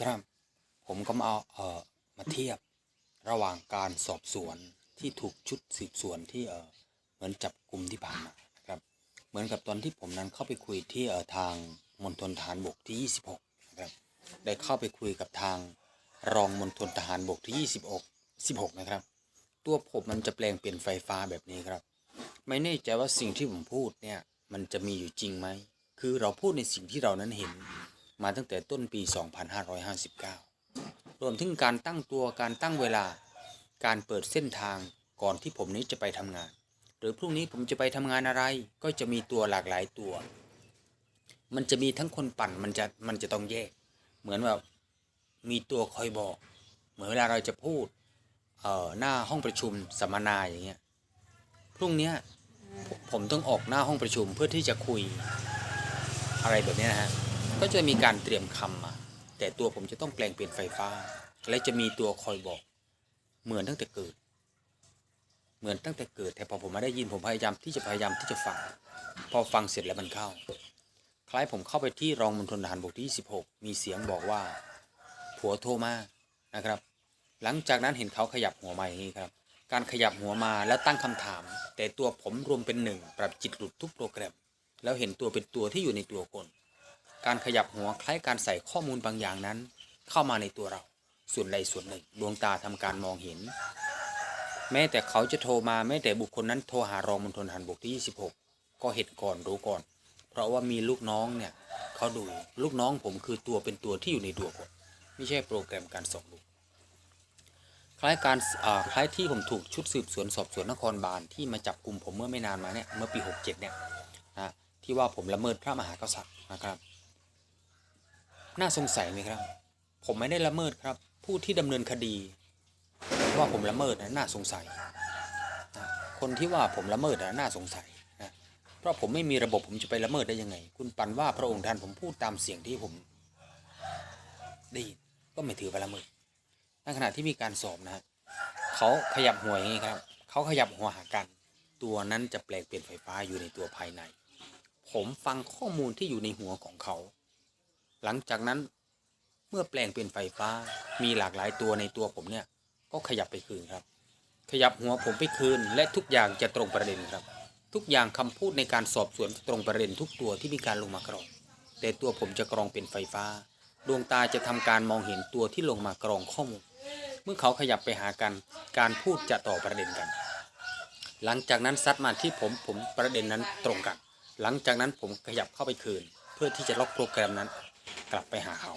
ครับ ผมก็มาเอาเอ่อมาเทียบระหว่างการสอบสวนที่ถูกชุดสืบสวนที่เออเหมือนจับกลุ่มที่ผ่านมานะครับ เหมือนกับตอนที่ผมนั้นเข้าไปคุยที่เออทางมณฑลทหารบกที่ 26นะครับได้เข้าไปคุยกับทางรองมณฑลทหารบกที่26 16นะครับ ตัวผมมันจะแปลงเป็นไฟฟ้าแบบนี้ครับ ไม่แน่ใจว่าสิ่งที่ผมพูดเนี่ยมันจะมีอยู่จริงไหมคือเราพูดในสิ่งที่เรานั้นเห็น มาตั้งแต่ต้นปี 2559 รวมถึงการตั้งตัวการตั้งเวลา การเปิดเส้นทางก่อนที่ผมนี้จะไปทำงาน หรือพรุ่งนี้ผมจะไปทำงานอะไร ก็จะมีตัวหลากหลายตัว มันจะมีทั้งคนปั่นมันจะมันจะต้องแยก เหมือนแบบมีตัวคอยบอก เหมือนเวลาเราจะพูดเอ่อหน้าห้องประชุมสัมมนาอย่างเงี้ยพรุ่งนี้ผมต้องออกหน้าห้องประชุมเพื่อที่จะคุยอะไรแบบนี้นะฮะ ก็จะมีการเตรียมคำมา แต่ตัวผมจะต้องแปลงเป็นไฟฟ้า และจะมีตัวคอยบอก เหมือนตั้งแต่เกิด เหมือนตั้งแต่เกิด แต่พอผมมาได้ยินผมพยายามที่จะพยายามที่จะฟัง พอฟังเสร็จแล้วมันเข้า คล้ายผมเข้าไปที่รองมณฑลทหารบกที่ 26 มีเสียงบอกว่า ผัวโทรมานะครับ หลังจากนั้นเห็นเขาขยับหัวมาอย่างนี้ครับ การขยับหัวมาแล้วตั้งคำถาม แต่ตัวผมรวมเป็นหนึ่งปรับจิตหลุดทุกโปรแกรม แล้วเห็นตัวเป็นตัวที่อยู่ในตัวคน การขยับหัวคล้ายการใส่ข้อมูลบางอย่างนั้น เข้ามาในตัวเรา ส่วนใดส่วนหนึ่ง ดวงตาทำการมองเห็น แม้แต่เขาจะโทรมาแม้แต่บุคคลนั้นโทรหารองมณฑลหารบกที่ 26 ก็เห็นก่อนรู้ก่อน เพราะว่ามีลูกน้องเนี่ยเขาดูลูกน้องผมคือตัวเป็นตัวที่อยู่ในตัวคนไม่ใช่โปรแกรมการส่องดูกคล้ายการคล้ายที่ผมถูกชุดสืบสวนสอบสวนนครบาลที่มาจับกลุ่มผมเมื่อไม่นานมาเนี่ยเมื่อปี 67 เนี่ยนะที่ว่าผมละเมิดพระมหากษัตริย์นะครับ น่าสงสัยไหมครับ ผมไม่ได้ละเมิดครับ ผู้ที่ดำเนินคดี ว่าผมละเมิดนะน่าสงสัยนะคนที่ว่าผมละเมิดนะน่าสงสัยนะเพราะผมไม่มีระบบผมจะไปละเมิดได้ยังไง คุณปันว่าพระองค์ท่านผมพูดตามเสียงที่ผมได้ยินก็ไม่ถือว่าละเมิดในขณะที่มีการสอบนะฮะเขาขยับหัวอย่างนี้ครับเขาขยับหัวหากัน ตัวนั้นจะแปลงเป็นไฟฟ้าอยู่ในตัวภายใน ผมฟังข้อมูลที่อยู่ในหัวของเขา หลังจากนั้นเมื่อแปลงเป็นไฟฟ้ามีหลากหลายตัวในตัวผมเนี่ย ก็ขยับไปคืนครับ ขยับหัวผมไปคืน และทุกอย่างจะตรงประเด็นครับ ทุกอย่างคำพูดในการสอบสวนตรงประเด็นทุกตัวที่มีการลงมากรอง แต่ตัวผมจะกรองเป็นไฟฟ้า ดวงตาจะทำการมองเห็นตัวที่ลงมากรองข้อมูลเมื่อเขาขยับไปหากันการพูดจะต่อประเด็นกัน หลังจากนั้นซัดมาที่ผมผมประเด็นนั้นตรงกัน หลังจากนั้นผมขยับเข้าไปคืน เพื่อที่จะล็อกโปรแกรมนั้น กลับไปหาเขา